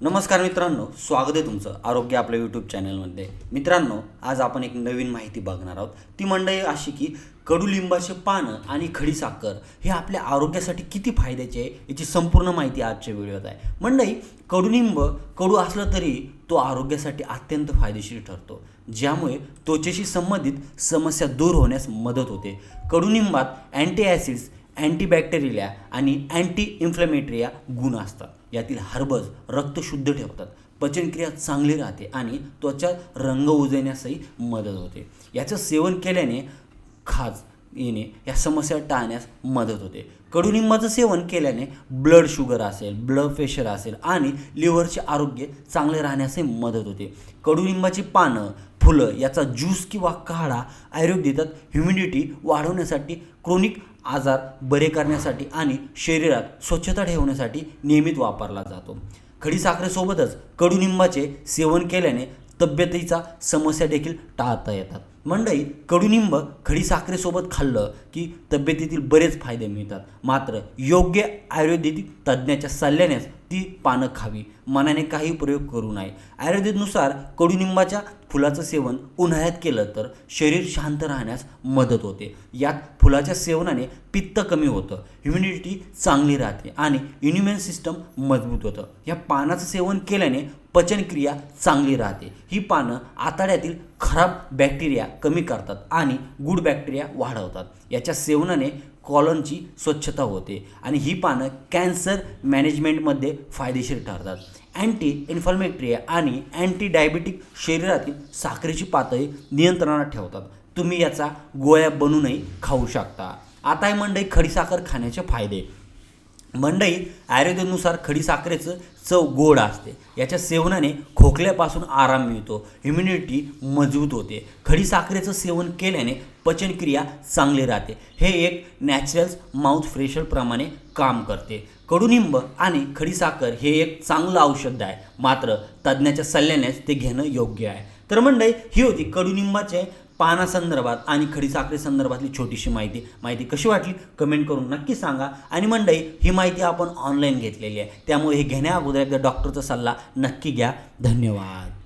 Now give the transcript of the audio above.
नमस्कार मित्रांनो स्वागत आहे तुमचं आरोग्य आपल्या यूट्यूब चॅनलमध्ये मित्रांनो आज आपण एक नवीन माहिती बघणार आहोत. ती मंडळी अशी की कडुलिंबाचे पानं आणि खडीसाखर हे आपल्या आरोग्यासाठी किती फायद्याचे आहे याची संपूर्ण माहिती आजच्या व्हिडिओत आहे. मंडळी कडुलिंब कडू असलं तरी तो आरोग्यासाठी अत्यंत फायदेशीर ठरतो. ज्यामुळे त्वचेशी संबंधित समस्या दूर होण्यास मदत होते. कडुनिंबात अँटी ॲसिड्स अँटीबॅक्टेरिया आणि अँटी इन्फ्लेमेटरिया गुण असतात. यातील हर्बज रक्त शुद्ध ठेवतात. पचनक्रिया चांगली राहते आणि त्वचा रंग उजळण्यासही मदत होते. याचं सेवन केल्याने खाज येणे या समस्या टाळण्यास मदत होते. कडुनिंबाचं सेवन केल्याने ब्लड शुगर असेल ब्लड प्रेशर असेल आणि लिव्हरचे आरोग्य चांगले राहण्यासही मदत होते. कडुनिंबाची पानं फुलं याचा ज्यूस किंवा काढा आयुर्वेद देतात. ह्युमिडिटी वाढवण्यासाठी क्रोनिक आजार बरे करण्यासाठी आणि शरीरात स्वच्छता ठेवण्यासाठी नियमित वापरला जातो. खडीसाखरेसोबतच कडुनिंबाचे सेवन केल्याने तब्येतीचा समस्या देखील टाळता येतात. मंडई कडुनिंब खडीसाखरेसोबत खाल्लं की तब्येतीतील बरेच फायदे मिळतात. मात्र योग्य आयुर्वेदिक तज्ज्ञाच्या सल्ल्यानेच ती पानं खावी. मनाने काही प्रयोग करू नये. आयुर्वेदनुसार कडुनिंबाच्या फुलाचं सेवन उन्हाळ्यात केलं तर शरीर शांत राहण्यास मदत होते. यात फुलाच्या सेवनाने पित्त कमी होतं ह्युमिडिटी चांगली राहते आणि इम्युन सिस्टम मजबूत होतं. या पानाचं सेवन केल्याने पचनक्रिया चांगली राहते. ही पानं आतड्यातील खराब बॅक्टेरिया कमी करतात आणि गुड बॅक्टेरिया वाढवतात. याच्या सेवनाने कॉलनची स्वच्छता होते आणि ही पानं कॅन्सर मॅनेजमेंटमध्ये फायदेशीर ठरतात. अँटी इन्फ्लमेटरी आणि अँटी डायबिटिक शरीरातील साखरेची पातळी नियंत्रणात ठेवतात. तुम्ही याचा गोळ्या बनवूनही खाऊ शकता. आता आहे मंडई खडीसाखर खाण्याचे फायदे. मंडई आयुर्वेदानुसार खडीसाखरेचं चव गोड असते. याच्या सेवनाने खोकल्यापासून आराम मिळतो. इम्युनिटी मजबूत होते. खडीसाखरेचं सेवन केल्याने पचनक्रिया चांगली राहते. हे एक नॅचरल माउथ फ्रेशरप्रमाणे काम करते. कडुनिंब आणि खडीसाखर हे एक चांगलं औषध आहे. मात्र तज्ज्ञाच्या सल्ल्यानेच ते घेणं योग्य आहे. तर मंडळी ही होती कडुनिंबाचे पानासंदर्भात आणि खडीसाखरे संदर्भातली छोटीशी माहिती. माहिती कशी वाटली? कमेंट करून नक्की सांगा. आणि मंडळी ही माहिती आपण ऑनलाईन घेतलेली आहे. त्यामुळे हे घेण्या अगोदर एकदा डॉक्टरचा सल्ला नक्की घ्या. धन्यवाद.